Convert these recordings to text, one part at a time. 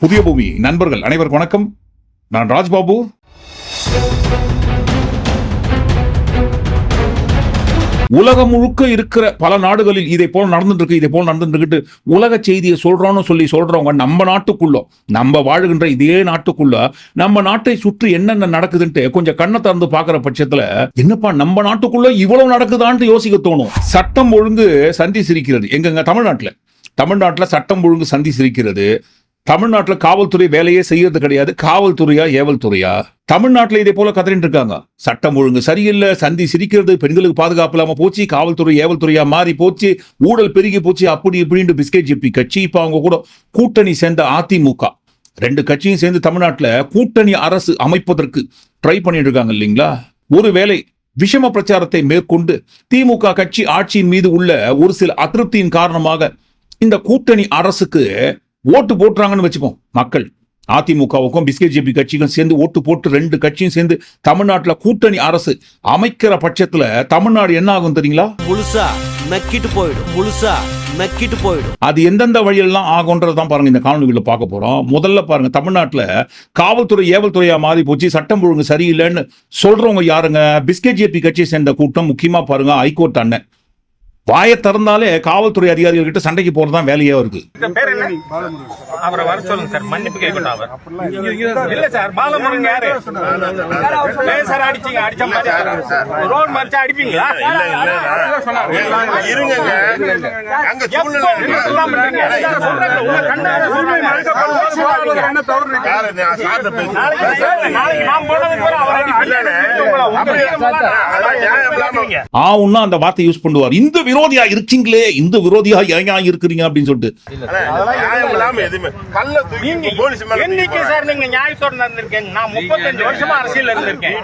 புதிய பூமி. நண்பர்கள் அனைவருக்கும் வணக்கம். நான் ராஜ்பாபு. உலகம் முழுக்க இருக்கிற பல நாடுகளில் இதை போல் நடந்துட்டு இருக்கு இதை போல் நடந்துட்டு உலக செய்தியை சொல்றோம்னு சொல்லி சொல்றவங்க நம்ம நாட்டுக்குள்ள நம்ம வாழுகின்ற இதே நாட்டுக்குள்ள நம்ம நாட்டை சுற்றி என்னென்ன நடக்குதுன்ட்டு கொஞ்சம் கண்ணை திறந்து பாக்குற பட்சத்துல என்னப்பா நம்ம நாட்டுக்குள்ள இவ்வளவு நடக்குதான்ட்டு யோசிக்க தோணும். சட்டம் ஒழுங்கு சந்தி சிரிக்கிறது. எங்கங்க தமிழ்நாட்டுல? தமிழ்நாட்டில் சட்டம் ஒழுங்கு சந்தி சிரிக்கிறது. தமிழ்நாட்டில் காவல்துறை வேலையே செய்யறது கிடையாது. காவல்துறையா ஏவல் துறையா தமிழ்நாட்டில் இதே போல கதறிட்டு இருக்காங்க. சட்டம் ஒழுங்கு சரியில்லை சந்தி சிரிக்கிறது பெண்களுக்கு பாதுகாப்பு இல்லாம போச்சு காவல்துறை ஏவல் துறையா மாறி போச்சு ஊழல் பெருகி போச்சு அப்படி இப்படின்னு பிஸ்கெட் ஜிபி கட்சி இப்போ அவங்க கூட கூட்டணி சேர்ந்த அதிமுக. ரெண்டு கட்சியும் சேர்ந்து தமிழ்நாட்டில் கூட்டணி அரசு அமைப்பதற்கு ட்ரை பண்ணிட்டு இருக்காங்க இல்லைங்களா? ஒருவேளை விஷம பிரச்சாரத்தை மேற்கொண்டு திமுக கட்சி ஆட்சியின் மீது உள்ள ஒரு சில அதிருப்தியின் காரணமாக இந்த கூட்டணி அரசுக்கு ஓட்டு போட்டுறாங்கன்னு வச்சுப்போம் மக்கள். அதிமுகவுக்கும் பிஸ்கெட் ஜேபி கட்சிக்கும் சேர்ந்து ஓட்டு போட்டு ரெண்டு கட்சியும் சேர்ந்து தமிழ்நாட்டில் கூட்டணி அரசு அமைக்கிற பட்சத்துல தமிழ்நாடு என்ன ஆகும் தெரியுங்களா? முழுசா நக்கிட்டு போயிடும். முழுசா நக்கிட்டு போயிடும். அது எந்தெந்த வழியெல்லாம் ஆகுன்றதான் பாருங்க இந்த காணொலிகளை பார்க்க போறோம். முதல்ல பாருங்க தமிழ்நாட்டுல காவல்துறை ஏவல் துறையா மாறி போச்சு. சட்டம் ஒழுங்கு சரியில்லைன்னு சொல்றவங்க யாருங்க? பிஸ்கெட் ஜேபி கட்சியை சேர்ந்த கூட்டம் முக்கியமா பாருங்க ஹைகோர்ட் அண்ணன். வாயை திறந்தாலே காவல்துறை அதிகாரிகள் கிட்ட சண்டைக்கு போறதுதான் வேலையா இருக்கு. இந்த பேர் என்ன? அவரை வர சொல்லுங்க சார். மன்னிப்பு அவர். இல்ல சார் யாரு? சார் அடிச்சீங்க? அடிச்ச மாதிரி மறிச்சா அடிப்பீங்களா? அங்க. ஆவுன்னா அந்த வார்த்தை யூஸ் பண்ணுவார். இந்த விரோதியா இருக்கீங்களே இந்த விரோதியா ஏன் இருக்கிறீங்க அப்படின்னு சொல்லிட்டு. என்னைக்கு சார் நீங்க நியாயத்தோட நடந்திருக்கீங்க நான் முப்பத்தஞ்சு வருஷமா அரசியல் இருந்திருக்கேன்.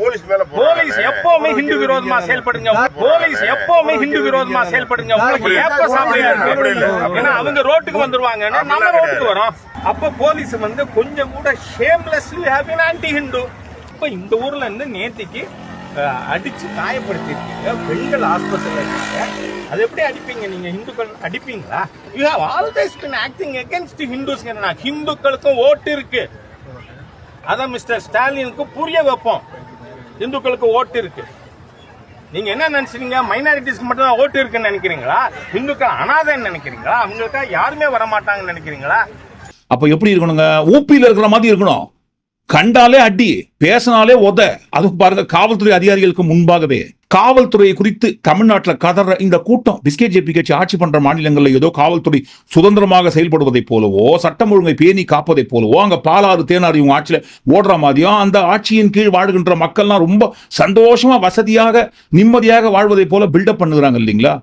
போலீஸ் மேல போலீஸ். எப்பவுமே ஹிந்து விரோதமா செயல்படுங்க. போலீஸ் எப்பவுமே ஹிந்து விரோதமா செயல்படுங்க. உங்களுக்கு ஏப்ப சாப்பிடுங்க. அப்படி இல்ல. ஏன்னா அவங்க ரோட்டுக்கு வந்துருவாங்க. நம்ம ரோட்டுக்கு வரோம். அப்ப போலீஸ் வந்து கொஞ்சம் கூட ஷேம்லெஸ்லி ஹேவ் ஆன்டி ஹிந்து இப்ப இந்த ஊர்ல இருந்து நேத்திக்கு அடித்து அடிச்சு காயப்படுத்திருக்கீங்க. பெண்கள் ஆஸ்பத்திரியில் இருக்கீங்க. அது எப்படி அடிப்பீங்க? நீங்க ஹிந்துக்கள் அடிப்பீங்களா? You have always been acting against Hindus ஹிந்துக்களுக்கும் ஓட்டு இருக்கு. அதான் மிஸ்டர் ஸ்டாலினுக்கு புரிய வைப்போம். இந்துக்களுக்கு ஓட்டு இருக்கு. நீங்க என்ன நினைச்சீங்க மைனாரிட்டிஸ்க்கு மட்டும் தான் ஓட்டு இருக்குன்னு நினைக்கிறீங்களா? இந்துக்கள் அனாதைன்னு நினைக்கிறீங்களா? அவங்களுக்கா யாருமே வர மாட்டாங்கன்னு நினைக்கிறீங்களா? அப்ப எப்படி இருக்கணுங்க? ஊப்பியில இருக்கிற மாதிரி இருக்கணும். கண்டாலே அடி பேசினாலே உத. அதுவும் பாருங்க காவல்துறை அதிகாரிகளுக்கு முன்பாகவே. காவல்துறையை குறித்து தமிழ்நாட்டில் கதற இந்த கூட்டம். பிஸ்கெட் ஜேபி கட்சி ஆட்சி பண்ற மாநிலங்களில் ஏதோ காவல்துறை சுதந்திரமாக செயல்படுவதைப் போலவோ சட்டம் ஒழுங்கை பேணி காப்பதைப் போலவோ அங்க பாலாறு தேனாறு இவங்க ஆட்சியில் ஓடுற மாதிரியும் அந்த ஆட்சியின் கீழ் வாழ்கின்ற மக்கள்லாம் ரொம்ப சந்தோஷமா வசதியாக நிம்மதியாக வாழ்வதைப் போல பில்டப் பண்ணுகிறாங்க இல்லைங்களா?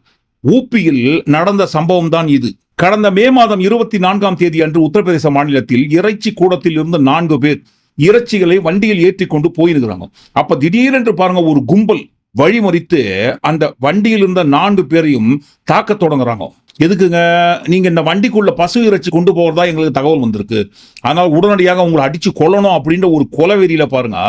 ஊப்பியில் நடந்த சம்பவம் தான் இது. கடந்த மே மாதம் இருபத்தி நான்காம் தேதி அன்று உத்தரப்பிரதேச மாநிலத்தில் இறைச்சி கூடத்தில் இருந்து நான்கு பேர் இறைச்சிகளை வண்டியில் ஏற்றி கொண்டு போயிருக்கிறாங்க. அப்ப திடீரென்று பாருங்க ஒரு கும்பல் வழிமறித்து அந்த வண்டியில் இருந்த நான்கு பேரையும் தாக்க தொடங்குறாங்க. எதுக்குங்க? நீங்க இந்த வண்டிக்குள்ள பசு இறைச்சி கொண்டு போறதா எங்களுக்கு தகவல் வந்திருக்கு. அதனால் உடனடியாக உங்களை அடிச்சு கொல்லணும் அப்படின்ற ஒரு கொலவெறியில பாருங்க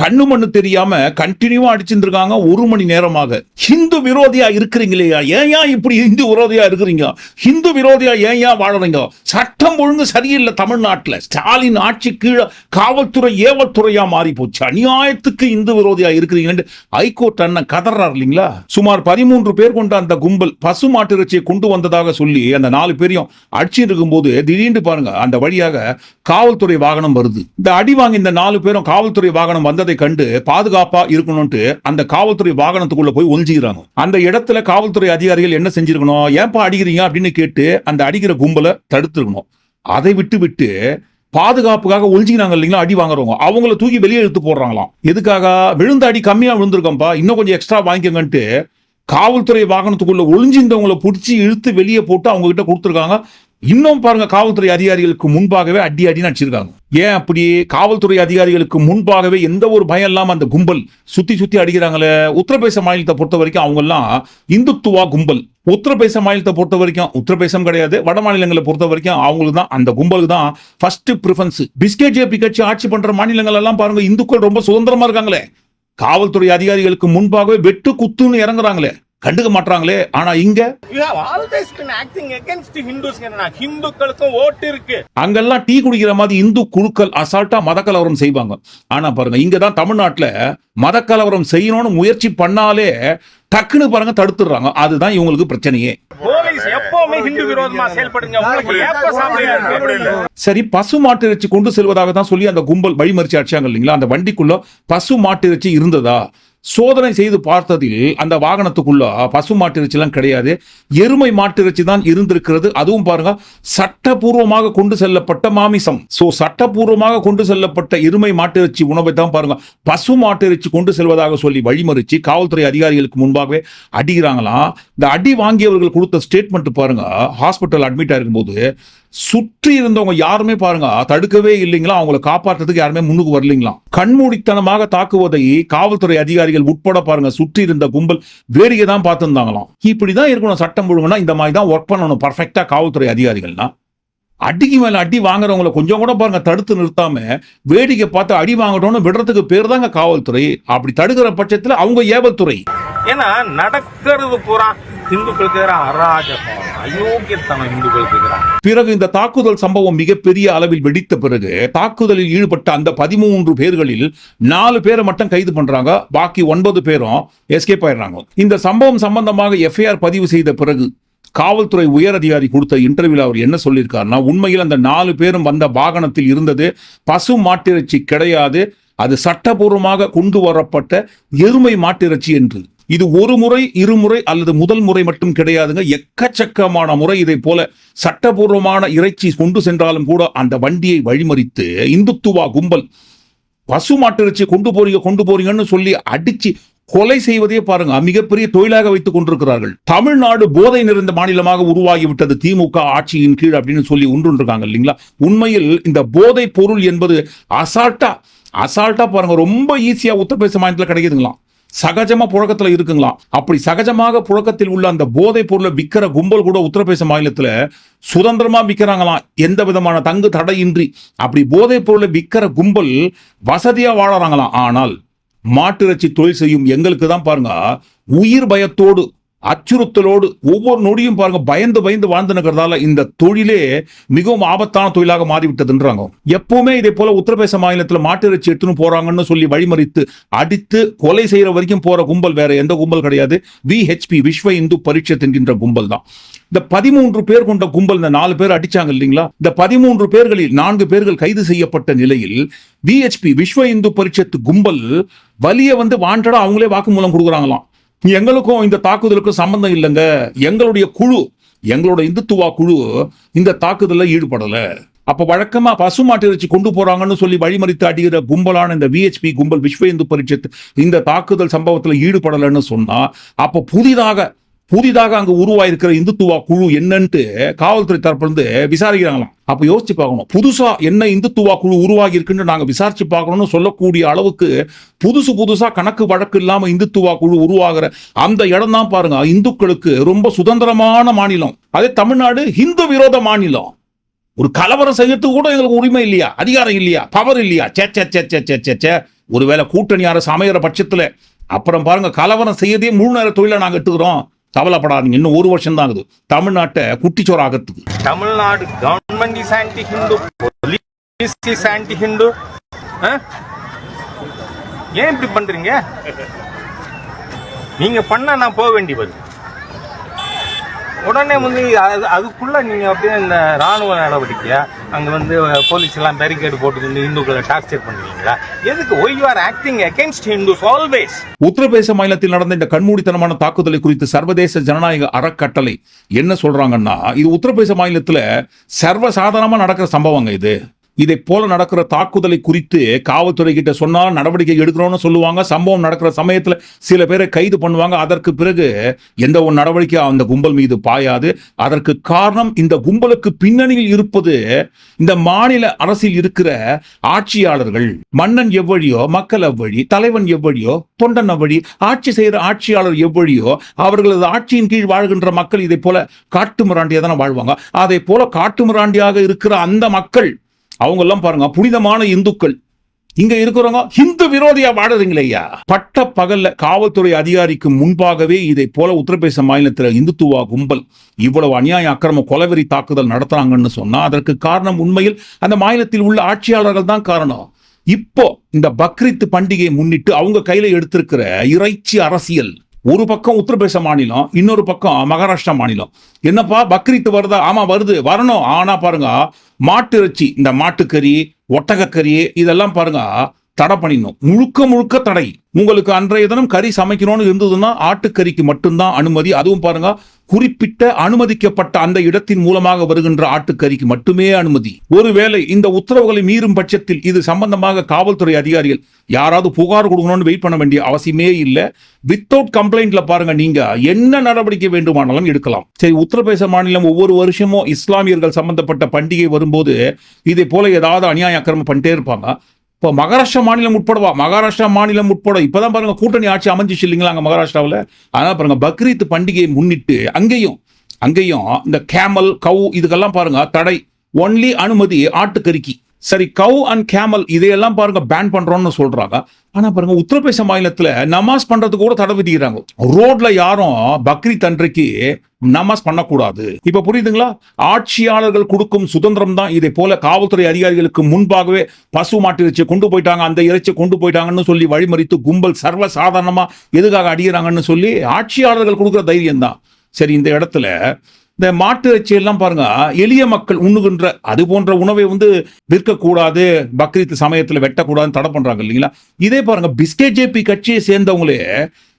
கண்ணு மண்ணு தெரியாம கண்டினியூவா அடிச்சிருந்திருக்காங்க ஒரு மணி நேரமாக. ஹிந்து விரோதியா இருக்கிறீங்களேயா? ஏன் ஏன் இப்படி ஹிந்து விரோதியா இருக்கிறீங்க? ஹிந்து விரோதியா ஏன் ஏன் வாழறீங்க? சட்டம் ஒழுங்கு சரியில்லை தமிழ்நாட்டுல. ஸ்டாலின் ஆட்சி கீழே காவல்துறை ஏவல்துறையா மாறி போச்சு அநியாயத்துக்கு இந்து விரோதியா இருக்கிறீங்கன்னு ஹைகோர்ட் அண்ணன் கதறார் இல்லைங்களா? சுமார் பதிமூன்று பேர் கொண்ட அந்த கும்பல் பசு மாட்டு இறைச்சியை கொண்டு வந்ததாக சொல்லி அந்த நாலு பேரையும் அடிச்சிட்டு இருக்கும்போது திடீர்னு பாருங்க அந்த வழியாக காவல்துறை வாகனம் வருது. இந்த அடி வாங்கி இந்த நாலு பேரும் காவல்துறை வாகனம் இருக்கிறதை கண்டு பாதுகாப்பா இருக்கணும்ட்டு அந்த காவல்துறை வாகனத்துக்குள்ள போய் ஒளிஞ்சுக்கிறாங்க. அந்த இடத்துல காவல்துறை அதிகாரிகள் என்ன செஞ்சிருக்கணும்? ஏன்பா அடிக்கிறீங்க? அப்படின்னு கேட்டு அந்த அடிக்கிற கும்பலை தடுத்துருக்கணும். அதை விட்டு விட்டு பாதுகாப்புக்காக ஒளிஞ்சிக்கிறாங்க இல்லைங்களா? அடி வாங்குறவங்க. அவங்கள தூக்கி வெளியே எடுத்து போடுறாங்களாம். எதுக்காக? விழுந்த அடி கம்மியா விழுந்திருக்கோம்ப்பா. இன்னும் கொஞ்சம் எக்ஸ்ட்ரா வாங்கிக்கங்கன்ட்டு காவல்துறை வாகனத்துக்குள்ள ஒளிஞ்சிருந்தவங்களை பிடிச்சி இழுத்து வெளியே போட்டு அவங்க கிட்ட கொடுத்துருக்காங்க. இன்னும் பாருங்க காவல்துறை அதிகாரிகளுக்கு முன்பாகவே அடி அடி அடிச்சிருக்காங்க. ஏன் அப்படி? காவல்துறை அதிகாரிகளுக்கு முன்பாகவே எந்த ஒரு பயம் இல்லாம அந்த கும்பல் சுத்தி சுத்தி அடிக்கிறாங்களே? உத்தரப்பிரதேச மாநிலத்தை பொறுத்த வரைக்கும் அவங்க எல்லாம் இந்துத்துவா கும்பல். உத்தரப்பிரதேச மாநிலத்தை பொறுத்த வரைக்கும் உத்தரப்பிரதேசம் கிடையாது. வட மாநிலங்களை பொறுத்த வரைக்கும் அவங்களுக்கு தான் அந்த கும்பலுக்கு தான் ஃபர்ஸ்ட் ப்ரிஃபரன்ஸ் பிஸ்கே ஜேபி கட்சி ஆட்சி பண்ற மாநிலங்கள் எல்லாம் பாருங்க இந்துக்கள் ரொம்ப சுதந்திரமா இருக்காங்களே. காவல்துறை அதிகாரிகளுக்கு முன்பாகவே வெட்டு குத்துன்னு இறங்குறாங்களே. கண்டுக்க மாட்றாங்களே. ஆனா இங்க ஹிந்துக்களுக்கும் ஓட்டு இருக்கு. அங்கெல்லாம் டீ குடிக்கிற மாதிரி இந்து குழுக்கள் அசால்ட்டா மத கலவரம் செய்வாங்க. ஆனா பாருங்க இங்க தான் தமிழ்நாட்டுல மத கலவரம் செய்யணும்னு முயற்சி பண்ணாலே டக்குன்னு பாருங்க தடுத்துடுறாங்க. அதுதான் இவங்களுக்கு பிரச்சனையே. சரி பசு மாட்டு இறைச்சி கொண்டு செல்வதாக தான் சொல்லி அந்த கும்பல் வழிமறிச்சு அடிச்சாங்க இல்லைங்களா? அந்த வண்டிக்குள்ள பசு மாட்டு இறைச்சி இருந்ததா? சோதனை செய்து பார்த்ததில் அந்த வாகனத்துக்குள்ள பசு மாட்டு எல்லாம் கிடையாது. எருமை மாட்டிறைச்சி தான் இருந்திருக்கிறது. அதுவும் பாருங்க சட்டபூர்வமாக கொண்டு செல்லப்பட்ட மாமிசம். சோ சட்டபூர்வமாக கொண்டு செல்லப்பட்ட எருமை மாட்டிறைச்சி உணவை தான் பாருங்க பசு மாட்டு இறைச்சி கொண்டு செல்வதாக சொல்லி வழிமறிச்சு காவல்துறை அதிகாரிகளுக்கு முன்பாகவே அடிக்கிறாங்களாம். இந்த அடி வாங்கியவர்கள் கொடுத்த ஸ்டேட்மெண்ட் பாருங்க ஹாஸ்பிட்டல் அட்மிட் ஆயிருக்கும்போது சுற்றி இருந்தவங்க யாருமே பாருங்க தடுக்கவே இல்லைங்களா? அவங்கள காப்பாற்றுறதுக்கு யாருமே முன்னுக்கு வரலீங்களா? கண்மூடித்தனமாக தாக்குவதை காவல்துறை அதிகாரிகள் உட்பட பாருங்க சுற்றி இருந்த கும்பல் வேடிக்கை தான் பார்த்துருந்தாங்களாம். இப்படிதான் இருக்கணும் சட்டம் ஒழுங்குனா இந்த மாதிரி தான் ஒர்க் பண்ணணும் பர்ஃபெக்டா காவல்துறை அதிகாரிகள்னா. அடிக்கு மேல அடி வாங்குறவங்கள கொஞ்சம் கூட பாருங்க தடுத்து நிறுத்தாம வேடிக்கை பார்த்து அடி வாங்கணும்னு விடுறதுக்கு பேர் தாங்க காவல்துறை. அப்படி தடுக்கிற பட்சத்துல அவங்க ஏவல்துறை ஏன்னா நடக்கிறது பூரா இந்துக்களுக்கு எதிராக அராஜகம் அயோக்கியத்தனம் இந்துக்களுக்கு எதிராக. பிறகு இந்த தாக்குதல் சம்பவம் மிகப்பெரிய அளவில் வெடித்த பிறகு தாக்குதலில் ஈடுபட்ட அந்த பதிமூன்று பேர்களில் நாலு பேரை மட்டும் கைது பண்றாங்க. பாக்கி ஒன்பது பேரும் எஸ்கேப் ஆயிடுறாங்க. இந்த சம்பவம் சம்பந்தமாக எஃப்ஐஆர் பதிவு செய்த பிறகு காவல்துறை உயர் அதிகாரி கொடுத்த இன்டர்வியூல அவர் என்ன சொல்லியிருக்காருன்னா உண்மையில் அந்த நாலு பேரும் வந்த வாகனத்தில் இருந்தது. பசு மாட்டிறைச்சி கிடையாது. அது சட்டபூர்வமாக கொண்டு வரப்பட்ட எருமை மாட்டிறைச்சி என்று. இது ஒரு முறை இருமுறை அல்லது முதல் முறை மட்டும் கிடையாதுங்க. எக்கச்சக்கமான முறை இதை போல சட்டபூர்வமான இறைச்சி கொண்டு சென்றாலும் கூட அந்த வண்டியை வழிமறித்து இந்துத்துவா கும்பல் பசு மாட்டிறைச்சி கொண்டு போறீங்க கொண்டு போறீங்கன்னு சொல்லி அடிச்சு கொலை செய்வதே பாருங்க. மிகப்பெரிய தொழிலாக வைத்துக் கொண்டிருக்கிறார்கள். தமிழ்நாடு போதை நிறைந்த மாநிலமாக உருவாகிவிட்டது திமுக ஆட்சியின் கீழ் அப்படின்னு சொல்லி உண்டுருக்காங்க இல்லைங்களா? உண்மையில் இந்த போதை பொருள் என்பது அசால்ட்டா அசால்ட்டா பாருங்க. ரொம்ப ஈஸியா உத்தரப்பிரதேச மாநிலத்தில் கிடைக்குதுங்களாம். சகஜமா புழக்கத்துல இருக்குங்களாம். அப்படி சகஜமாக புழக்கத்தில் உள்ள அந்த போதை பொருளை விற்கிற கும்பல் கூட உத்தரப்பிரதேச மாநிலத்துல சுதந்திரமா விற்கிறாங்களாம் எந்த விதமான தங்கு தடையின்றி. அப்படி போதை பொருளை விற்கிற கும்பல் வசதியா வாழறாங்களாம். ஆனால் மாட்டிறைச்சி தொழில் செய்யும் எங்களுக்கு தான் பாருங்க உயிர் பயத்தோடு அச்சுறுத்தலோடு ஒவ்வொரு நொடியும் பாருங்க பயந்து பயந்து வாழ்ந்துனுக்கிறதால இந்த தொழிலே மிகவும் ஆபத்தான தொழிலாக மாறிவிட்டதுன்றாங்க. எப்பவுமே இதே போல உத்தரப்பிரதேச மாநிலத்தில் மாட்டிறைச்சி எடுத்துன்னு போறாங்கன்னு சொல்லி வழிமறித்து அடித்து கொலை செய்யற வரைக்கும் போற கும்பல் வேற எந்த கும்பல் கிடையாது. விஹெச்பி விஸ்வ இந்து பரீட்சத் என்கின்ற கும்பல் தான். இந்த பதிமூன்று பேர் கொண்ட கும்பல் இந்த நாலு பேர் அடிச்சாங்க இல்லைங்களா? இந்த பதிமூன்று பேர்களில் நான்கு பேர்கள் கைது செய்யப்பட்ட நிலையில் விஹெச்பி விஸ்வ இந்து பரிஷத்து கும்பல் வலிய வந்து வாண்டடா அவங்களே வாக்குமூலம் கொடுக்குறாங்களாம். எங்களுக்கும் இந்த தாக்குதலுக்கும் சம்பந்தம் இல்லைங்க. எங்களுடைய குழு எங்களோட இந்துத்துவா குழு இந்த தாக்குதலில் ஈடுபடலை. அப்போ வழக்கமாக பசுமாட்டு இறைச்சி கொண்டு போகிறாங்கன்னு சொல்லி வழிமறித்து அடிக்கிற கும்பலான இந்த விஹெச்பி கும்பல் விஸ்வ இந்து பரிஷத் இந்த தாக்குதல் சம்பவத்தில் ஈடுபடலைன்னு சொன்னால் அப்போ புதிதாக புதிதாக அங்கு உருவாயிருக்கிற இந்துத்துவா குழு என்னன்ட்டு காவல்துறை தரப்பிலிருந்து விசாரிக்கிறாங்களாம். அப்ப யோசிச்சு பார்க்கணும். புதுசா என்ன இந்துத்துவா குழு உருவாகி இருக்குன்னு நாங்க விசாரிச்சு பார்க்கணும்னு சொல்லக்கூடிய அளவுக்கு புதுசு புதுசா கணக்கு வழக்கு இல்லாம இந்துத்துவா குழு உருவாகிற அந்த இடம் தான் பாருங்க. இந்துக்களுக்கு ரொம்ப சுதந்திரமான மாநிலம். அதே தமிழ்நாடு இந்து விரோத மாநிலம். ஒரு கலவரம் செய்யறதுக்கு கூட எங்களுக்கு உரிமை இல்லையா? அதிகாரம் இல்லையா? பவர் இல்லையா? சே சே சே சே சே சே சே. ஒருவேளை கூட்டணி அரசு அமைகிற பட்சத்துல அப்புறம் பாருங்க கலவரம் செய்யறதே முழு நேர தொழிலை நாங்க எடுத்துக்கிறோம். கவலைப்படாதீங்க. இன்னும் ஒரு வருஷம் தான் ஆகுது தமிழ்நாட்டை குட்டிச்சோறு ஆகிறதுக்கு Tamil Nadu government is anti Hindu police is anti Hindu ஏன் இப்படி பண்றீங்க? நீங்க பண்ணா நான் போக வேண்டி வருது உடனே வந்து அது- அதுக்குள்ள நீங்கள் அப்படியே இந்த ராணுவ நடவடிக்கையா அங்கே வந்து போலீஸ் எல்லாம் பேரிகேடு போட்டு வந்து இந்துக்களை டார்ச்சர் பண்ணுவீங்களா? எதுக்கு? Why you are acting against Hindus always Uttar Pradesh மாநிலத்தில் நடந்த இந்த கண்மூடித்தனமான தாக்குதலை குறித்து சர்வதேச ஜனநாயக அறக்கட்டளை என்ன சொல்றாங்கன்னா இது உத்தரப்பிரதேச மாநிலத்தில் சர்வசாதாரணமாக நடக்கிற சம்பவங்க இது. இதை போல நடக்கிற தாக்குதலை குறித்து காவல்துறை கிட்ட சொன்னால் நடவடிக்கை எடுக்கிறோம்னு சொல்லுவாங்க. சம்பவம் நடக்கிற சமயத்துல சில பேரை கைது பண்ணுவாங்க. அதற்கு பிறகு எந்த ஒரு நடவடிக்கை அந்த கும்பல் மீது பாயாது. அதற்கு காரணம் இந்த கும்பலுக்கு பின்னணியில் இருப்பது இந்த மாநில அரசில் இருக்கிற ஆட்சியாளர்கள். மன்னன் எவ்வழியோ மக்கள் எவ்வழி தலைவன் எவ்வழியோ தொண்டன் எவ்வழி ஆட்சி செய்கிற ஆட்சியாளர் எவ்வழியோ அவர்களது ஆட்சியின் கீழ் வாழ்கின்ற மக்கள் இதை போல காட்டு மிராண்டியா தானே வாழ்வாங்க. அதை போல காட்டு மிராண்டியாக இருக்கிற அந்த மக்கள் அவங்கெல்லாம் பாருங்க புனிதமான இந்துக்கள். இங்க இருக்கிறவங்க ஹிந்து விரோதியா வாடுறீங்களே ஐயா. பட்ட பகல்ல காவல்துறை அதிகாரிக்கு முன்பாகவே இதை போல உத்தரப்பிரதேச மாநிலத்தில் இந்துத்துவா கும்பல் இவ்வளவு அநியாய அக்கிரம கொலவெறி தாக்குதல் நடத்துறாங்கன்னு சொன்னா அதற்கு காரணம் உண்மையில் அந்த மாநிலத்தில் உள்ள ஆட்சியாளர்கள் தான் காரணம். இப்போ இந்த பக்ரீத் பண்டிகையை முன்னிட்டு அவங்க கையில எடுத்திருக்கிற இறைச்சி அரசியல். ஒரு பக்கம் உத்தரப்பிரதேச மாநிலம் இன்னொரு பக்கம் மகாராஷ்டிரா மாநிலம். என்னப்பா பக்ரீத் வருதா? ஆமா வருது. வரணும். ஆனா பாருங்க மாட்டு இறைச்சி இந்த மாட்டுக்கறி ஒட்டகக்கறி இதெல்லாம் பாருங்க தடை பண்ணிடணும். முழுக்க முழுக்க தடை. உங்களுக்கு அன்றைய தினம் கறி சமைக்கணும்னு இருந்ததுன்னா ஆட்டுக்கறிக்கு மட்டும்தான் அனுமதி. அதுவும் பாருங்க குறிப்பிட்ட அனுமதிக்கப்பட்ட அந்த இடத்தின் மூலமாக வருகின்ற ஆட்டுக்கறிக்கு மட்டுமே அனுமதி. ஒருவேளை இந்த உத்தரவுகளை மீறும் பட்சத்தில் இது சம்பந்தமாக காவல்துறை அதிகாரிகள் யாராவது புகார் கொடுக்கணும்னு வெயிட் பண்ண வேண்டிய அவசியமே இல்லை. வித்தவுட் கம்ப்ளைண்ட்ல பாருங்க நீங்க என்ன நடவடிக்கை வேண்டுமானாலும் எடுக்கலாம். சரி உத்தரப்பிரதேச மாநிலம் ஒவ்வொரு வருஷமும் இஸ்லாமியர்கள் சம்பந்தப்பட்ட பண்டிகை வரும்போது இதே போல ஏதாவது அநியாய அக்கிரமம் பண்ணிட்டே இருப்பாங்க. இப்போ மகாராஷ்டிரா மாநிலம் உட்படவா மகாராஷ்டிரா மாநிலம் உட்பட இப்பதான் பாருங்க கூட்டணி ஆட்சி அமைஞ்சிச்சு இல்லைங்களா அங்கே மகாராஷ்டிராவில்? அதான் பாருங்க பக்ரீத் பண்டிகையை முன்னிட்டு அங்கேயும் அங்கேயும் இந்த கேமல் கவு இதுக்கெல்லாம் பாருங்க தடை. ஒன்லி அனுமதி ஆட்டுக்கறிக்கு. சரி கவு அண்ட் கேமல் இதையெல்லாம் பாருங்க பேன் பண்றோம்னு சொல்றாங்க. ஆனா பாருங்க உத்தரப்பிரதேச மாநிலத்துல நமாஸ் பண்றதுக்கு கூட தடை விதிக்கிறாங்க. ரோட்ல யாரும் பக்ரீத் அன்றைக்கு நமாஸ் பண்ணக்கூடாது. இப்ப புரியுதுங்களா? ஆட்சியாளர்கள் கொடுக்கும் சுதந்திரம் தான் இதை போல காவல்துறை அதிகாரிகளுக்கு முன்பாகவே பசு மாட்டு இறைச்சியை கொண்டு போயிட்டாங்க அந்த இறைச்சியை கொண்டு போயிட்டாங்கன்னு சொல்லி வழிமறித்து கும்பல் சர்வ சாதாரணமா எதுக்காக அடிகிறாங்கன்னு சொல்லி ஆட்சியாளர்கள் கொடுக்குற தைரியம் தான் சரி இந்த இடத்துல இந்த மாட்டு இறைச்சி எல்லாம் பாருங்க எளிய மக்கள் உண்ணுகின்ற அது போன்ற உணவை வந்து விற்கக்கூடாது பக்ரீத் சமயத்தில் வெட்டக்கூடாதுன்னு தடை பண்றாங்க இல்லைங்களா? இதே பாருங்க பிஸ்கே ஜேபி கட்சியை சேர்ந்தவங்களே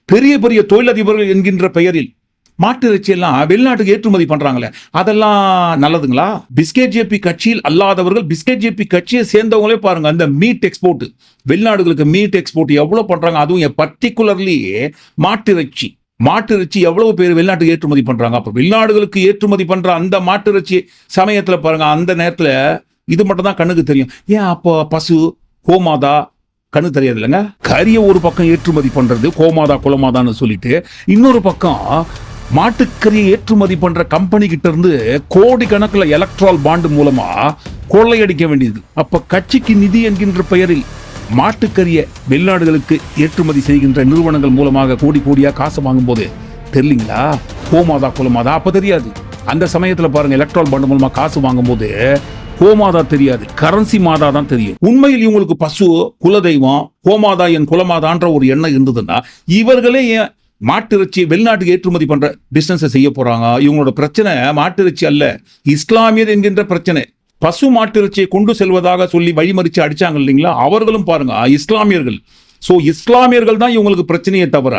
பெரிய பெரிய தொழிலதிபர்கள் என்கின்ற பெயரில் மாட்டு இறைச்சி எல்லாம் வெளிநாட்டுக்கு ஏற்றுமதி பண்றாங்களே அதெல்லாம் நல்லதுங்களா? பிஸ்கெட் ஜேபி கட்சியில் அல்லாதவர்கள் பிஸ்கெட் ஜேபி கட்சியை சேர்ந்தவங்களே பாருங்க அந்த மீட் எக்ஸ்போர்ட் வெளிநாடுகளுக்கு மீட் எக்ஸ்போர்ட் எவ்வளவு பண்றாங்க அதுவும் பர்டிகுலர்லி மாட்டு இறைச்சி மாட்டு இறைச்சி எவ்வளவு பேர் வெளிநாட்டுக்கு ஏற்றுமதி பண்றாங்க அப்ப வெளிநாடுகளுக்கு ஏற்றுமதி பண்ற அந்த மாட்டு இறைச்சி சமயத்துல பாருங்க அந்த நேரத்துல இது மட்டும் தான் கண்ணுக்கு தெரியும். ஏன் அப்போ பசு கோமாதா? கண்ணு தெரியாது இல்லைங்க கரியை ஒரு பக்கம் ஏற்றுமதி பண்றது கோமாதா குலமாதான்னு சொல்லிட்டு இன்னொரு பக்கம் மாட்டுக்கறியை ஏற்றுமதி பண்ற கம்பெனி கிட்ட இருந்து கோடி கணக்கில் எலக்ட்ரால் பாண்டு மூலமா கொள்ளையடிக்க வேண்டியது. அப்ப கட்சிக்கு நிதி என்கின்ற பெயரில் மாட்டுக்கறியை வெளிநாடுகளுக்கு ஏற்றுமதி செய்கின்ற நிறுவனங்கள் மூலமாக கோடி கோடியா காசு வாங்கும்போது தெரியலீங்களா கோமாதா குலமாதா அப்ப தெரியாது. அந்த சமயத்துல பாருங்க எலக்ட்ரால் பாண்டு மூலமா காசு வாங்கும்போது கோமாதா தெரியாது. கரன்சி மாதா தான் தெரியும். உண்மையில் இவங்களுக்கு பசு குலதெய்வம் கோமாதா என் குலமாதான்ற ஒரு எண்ணம் இருந்ததுன்னா இவர்களே ஏன் மாட்டிறைச்சி வெளிநாட்டுக்கு ஏற்றுமதி பண்ற பிசினஸ் செய்ய போறாங்க. இவங்களோட பிரச்சனை மாட்டிறைச்சி அல்ல. இஸ்லாமியர் என்கின்ற பிரச்சனை. பசு மாட்டிறைச்சியை கொண்டு செல்வதாக சொல்லி வழிமறிச்சு அடிச்சாங்க இல்லைங்களா? அவர்களும் பாருங்க இஸ்லாமியர்கள். ஸோ இஸ்லாமியர்கள் தான் இவங்களுக்கு பிரச்சனையே தவிர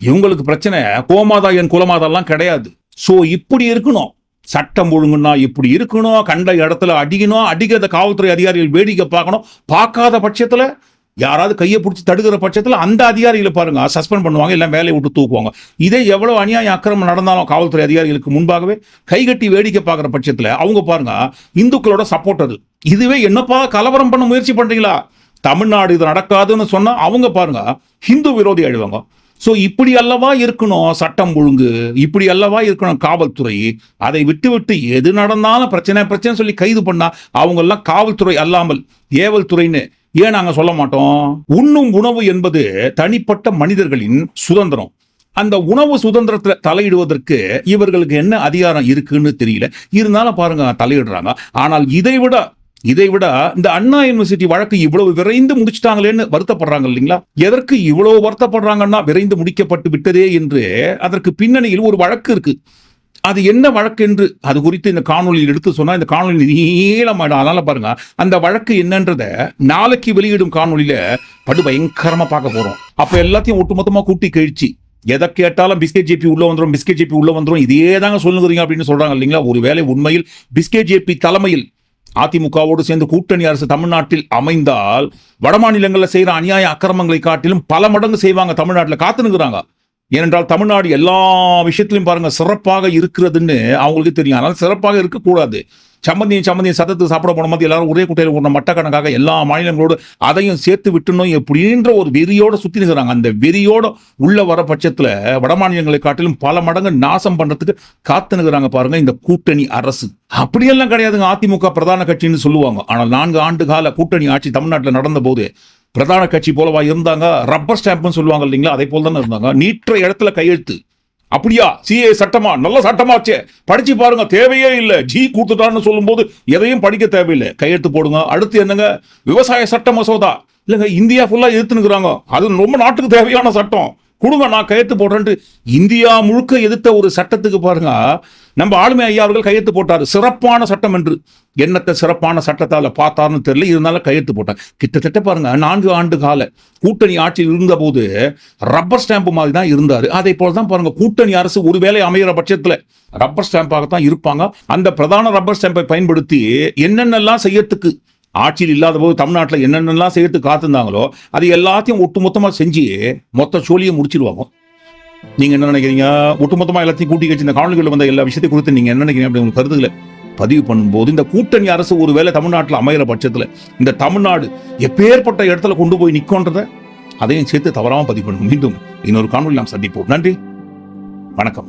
இவங்களுக்கு பிரச்சனை கோமாதா என் குலமாதாலாம் கிடையாது. ஸோ இப்படி இருக்கணும். சட்டம் ஒழுங்குன்னா இப்படி இருக்கணும். கண்ட இடத்துல அடிக்கணும். அடிக்கிறத காவல்துறை அதிகாரிகள் வேடிக்கை பார்க்கணும். பார்க்காத பட்சத்தில் யாராவது கையை பிடிச்சி தடுக்கிற பட்சத்தில் அந்த அதிகாரிகளை பாருங்க. சஸ்பெண்ட் பண்ணுவாங்க இல்லை வேலையை விட்டு தூக்குவாங்க. இதே எவ்வளோ அநியாய அக்கிரமம் நடந்தாலும் காவல்துறை அதிகாரிகளுக்கு முன்பாகவே கைகட்டி வேடிக்கை பார்க்குற பட்சத்தில் அவங்க பாருங்க இந்துக்களோட சப்போர்ட் அது. இதுவே என்னப்பா கலவரம் பண்ண முயற்சி பண்றீங்களா? தமிழ்நாடு இது நடக்காதுன்னு சொன்னா அவங்க பாருங்க ஹிந்து விரோதி ஆயிடுவாங்க. ஸோ இப்படி அல்லவா இருக்கணும் சட்டம் ஒழுங்கு? இப்படி அல்லவா இருக்கணும் காவல்துறை? அதை விட்டு விட்டு எது நடந்தாலும் பிரச்சனை பிரச்சனை சொல்லி கைது பண்ணா அவங்கெல்லாம் காவல்துறை அல்லாமல் ஏவல் துறைன்னு ஏன் நாங்க சொல்ல மாட்டோம்? உண்ணும் உணவு என்பது தனிப்பட்ட மனிதர்களின் சுதந்திரம். அந்த உணவு சுதந்திரத்தில் தலையிடுவதற்கு இவர்களுக்கு என்ன அதிகாரம் இருக்குன்னு தெரியல. இருந்தாலும் பாருங்க தலையிடுறாங்க. ஆனால் இதை விட இதை விட இந்த அண்ணா யூனிவர்சிட்டி வழக்கு இவ்வளவு விரைந்து முடிச்சிட்டாங்களேன்னு வருத்தப்படுறாங்க இல்லைங்களா? எதற்கு இவ்வளவு வருத்தப்படுறாங்கன்னா விரைந்து முடிக்கப்பட்டு விட்டதே என்று அதற்கு பின்னணியில் ஒரு வழக்கு இருக்கு. அது என்ன வழக்கு என்று அது குறித்து இந்த காணொலியில் எடுத்து சொன்னால் இந்த காணொலி நீளமாயிடும். அதனால பாருங்க அந்த வழக்கு என்னன்றத நாளைக்கு வெளியிடும் காணொலியில படு பயங்கரமா பார்க்க போறோம். அப்ப எல்லாத்தையும் ஒட்டுமொத்தமா கூட்டி கழிச்சு எதை கேட்டாலும் பிஸ்கெட் ஜேபி உள்ள வந்துடும் பிஸ்கெட் ஜேபி உள்ள வந்துடும் இதே தாங்க சொல்லுங்கிறீங்க அப்படின்னு சொல்றாங்க இல்லைங்களா? ஒருவேளை உண்மையில் பிஸ்கெட் ஜேபி தலைமையில் அதிமுகவோடு சேர்ந்து கூட்டணி அரசு தமிழ்நாட்டில் அமைந்தால் வடமாநிலங்களில் செய்கிற அநியாய அக்கிரமங்களை காட்டிலும் பல மடங்கு செய்வாங்க தமிழ்நாட்டில். காத்துனுங்கிறாங்க ஏனென்றால் தமிழ்நாடு எல்லா விஷயத்திலும் பாருங்க சிறப்பாக இருக்கிறதுன்னு அவங்களுக்கு தெரியும். அதனால சிறப்பாக இருக்கக்கூடாது. சம்மந்தியும் சம்மந்தியும் சத்தத்துக்கு சாப்பிட போன மாதிரி எல்லாரும் ஒரே குட்டையில் ஒன்று மட்டக்கணக்காக எல்லா மாநிலங்களோடு அதையும் சேர்த்து விட்டுணும் எப்படின்ற ஒரு வெறியோட சுற்றி நிற்கிறாங்க அந்த வெறியோட உள்ள வர பட்சத்தில் வட மாநிலங்களை காட்டிலும் பல மடங்கு நாசம் பண்ணுறதுக்கு காத்து நிற்கிறாங்க பாருங்க இந்த கூட்டணி அரசு. அப்படியெல்லாம் கிடையாதுங்க அதிமுக பிரதான கட்சின்னு சொல்லுவாங்க. ஆனால் நான்கு ஆண்டு கால கூட்டணி ஆட்சி தமிழ்நாட்டில் நடந்த போது பிரதான கட்சி போலவா இருந்தாங்க? ரப்பர் ஸ்டாம்ப்னு சொல்லுவாங்க இல்லைங்களா? அதே போல தானே இருந்தாங்க. நீற்ற இடத்துல கையெழுத்து. அப்படியா? சிஏ சட்டமா? நல்ல சட்டமாச்சே. படிச்சு பாருங்க. தேவையே இல்லை. ஜி கொடுத்துட்டான்னு சொல்லும்போது எதையும் படிக்க தேவையில்லை. கையெழுத்து போடுங்க. அடுத்து என்னங்க? விவசாய சட்ட மசோதா. இல்லைங்க இந்தியா ஃபுல்லாக எதிர்த்துனுக்குறாங்க அது ரொம்ப நாட்டுக்கு தேவையான சட்டம். கொடுங்க நான் கையெழுத்து போடுறேன்ட்டு இந்தியா முழுக்க எதிர்த்த ஒரு சட்டத்துக்கு பாருங்க. நம்ம ஆளுமை ஐயா அவர்கள் கையெழுத்து போட்டார். சிறப்பான சட்டம் என்று. என்னத்தை சிறப்பான சட்டத்தால் பார்த்தாருன்னு தெரியல. இருந்தாலும் கையெழுத்து போட்டார். கிட்டத்தட்ட பாருங்க நான்கு ஆண்டு கால கூட்டணி ஆட்சியில் இருந்தபோது ரப்பர் ஸ்டாம்ப் மாதிரி தான் இருந்தார். அதே போல தான் பாருங்க கூட்டணி அரசு ஒருவேளை அமைகிற பட்சத்தில் ரப்பர் ஸ்டாம்பாகத்தான் இருப்பாங்க. அந்த பிரதான ரப்பர் ஸ்டாம்பை பயன்படுத்தி என்னென்னலாம் செய்யறதுக்கு ஆட்சியில் இல்லாத போது தமிழ்நாட்டில் என்னென்னலாம் சேர்த்து காத்திருந்தாங்களோ அது எல்லாத்தையும் ஒட்டுமொத்தமாக செஞ்சு மொத்த சோழியை முடிச்சிருவாங்க நீங்கள் என்ன நினைக்கிறீங்க? ஒட்டுமொத்தமாக எல்லாத்தையும் கூட்டி வச்சு இந்த காணொலிகளில் வந்த எல்லா விஷயத்தையும் குறித்து நீங்கள் என்ன நினைக்கிறீங்க அப்படி உங்க கருத்துக்களை பதிவு பண்ணும்போது இந்த கூட்டணி அரசு ஒருவேளை தமிழ்நாட்டில் அமைகிற பட்சத்தில் இந்த தமிழ்நாடு எப்பேற்பட்ட இடத்துல கொண்டு போய் நிற்கோன்றத அதையும் சேர்த்து தவறாமல் பதிவு பண்ணுங்க. மீண்டும் இன்னொரு காணொலி நாம் சந்திப்போம். நன்றி. வணக்கம்.